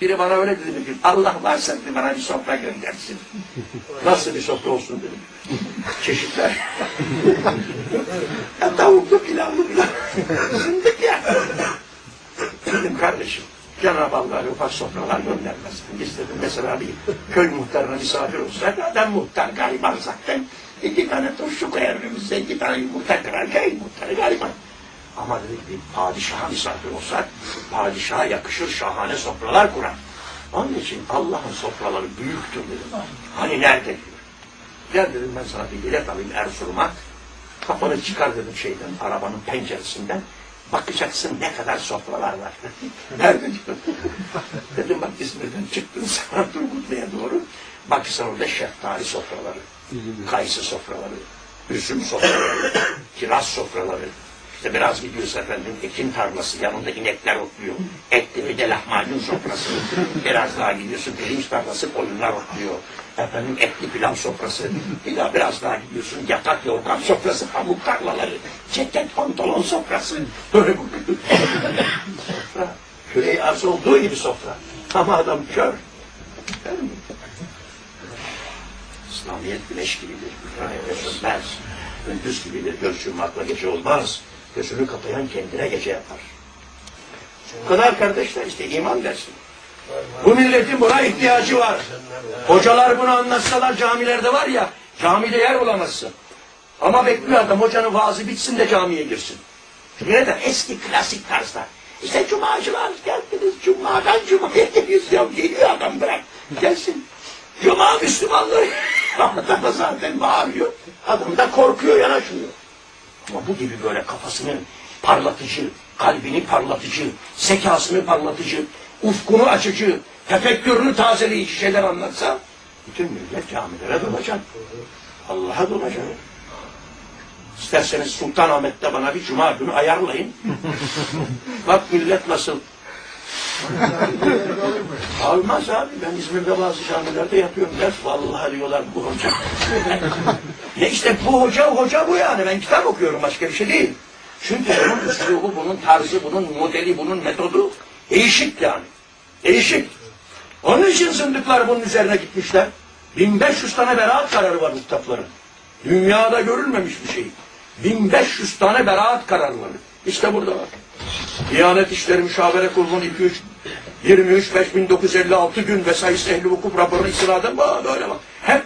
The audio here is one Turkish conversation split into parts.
Biri bana öyle dedi bir gün. Allah varsa dedi, bana bir sofra göndersin. Nasıl bir sofra olsun dedim. Çeşitler. ya tavuklu pilavlı pilav. Zındık ya. Dedim kardeşim. Cenab-ı Allah ufak sofralar göndermez. Biz dedim mesela bir köy muhtarına misafir olsak adam muhtar gariban zaten. İki tane turşu koyar önümüzde, iki tane yumurta kırar, köy muhtarı gariban. Ama dedik bir padişaha misafir olsak, padişaha yakışır şahane sofralar kurar. Onun için Allah'ın sofraları büyüktür dedim. Hani nerede diyor. Gel dedim ben sana bir bilet alayım Erzurum'a. Kafanı çıkar dedim şeyden, arabanın penceresinden. Bakacaksın ne kadar sofralar var. Nerede diyor. dedim bak İzmir'den çıktın sana Turgutlu'ya doğru. Bak sen orada şeftali sofraları, kayısı sofraları, üzüm sofraları, kiraz sofraları. İşte biraz gidiyoruz efendim ekin tarlası, yanında inekler otluyor. Etli bir de lahmacun sofrası. Biraz daha gidiyorsun pirinç tarlası, koyunlar otluyor. Efendim etli pilav sofrası. Bir daha biraz daha gidiyorsun yatak yorgan sofrası, pamuk tarlaları. Ceket pantolon sofrası. Böyle bu. sofra. Küreği arz olduğu gibi sofra. Ama adam kör. İslamiyet güneş gibidir. Sönmez. Gündüz gibidir. Göz yummakla gece olmaz. Gözünü kapayan kendine gece yapar. Bu kadar kardeşler işte iman dersin. Bu milletin buna ihtiyacı var. Hocalar bunu anlatsalar camilerde var ya, camide yer bulamazsın. Ama bekliyor adam hocanın vaazı bitsin de camiye girsin. Çünkü neden? Eski klasik tarzlar. İşte cumacılar geldiniz, cumadan cumaya geliyoruz ya geliyor adam bırak. Gelsin. Cuma Müslümanlığı. Adam da zaten bağırıyor. Adam da korkuyor, yanaşmıyor. Ama bu gibi böyle kafasını parlatıcı, kalbini parlatıcı, zekasını parlatıcı, ufkunu açıcı, tefekkürünü tazeleyici şeyler anlatsa, bütün millet camilere dolacak. Allah'a dolacak. İsterseniz Sultanahmet'te bana bir cuma günü ayarlayın. Bak millet nasıl. Almaz abi. Ben İzmir'de bazı camilerde yapıyorum ders. Vallahi diyorlar bu hoca. ne işte bu hoca hoca bu yani. Ben kitap okuyorum başka bir şey değil. Çünkü bunun üslubu, bunun tarzı, bunun modeli, bunun metodu değişik yani. Değişik. Onun için zındıklar bunun üzerine gitmişler. 1500 tane beraat kararı var bu kitapların. Dünyada görülmemiş bir şey. 1500 tane beraat kararları. İşte burada var. Diyanet İşleri Müşavere Kurulu'nun 2-3 23 5 1956 gün ve sayısı ehli hukuk raporunu istinaden böyle bak. Hep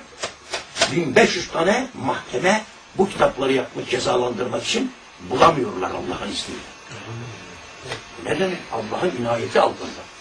1500 tane mahkeme bu kitapları yapmak, cezalandırmak için bulamıyorlar Allah'ın izniyle. Neden? Allah'ın inayeti altında.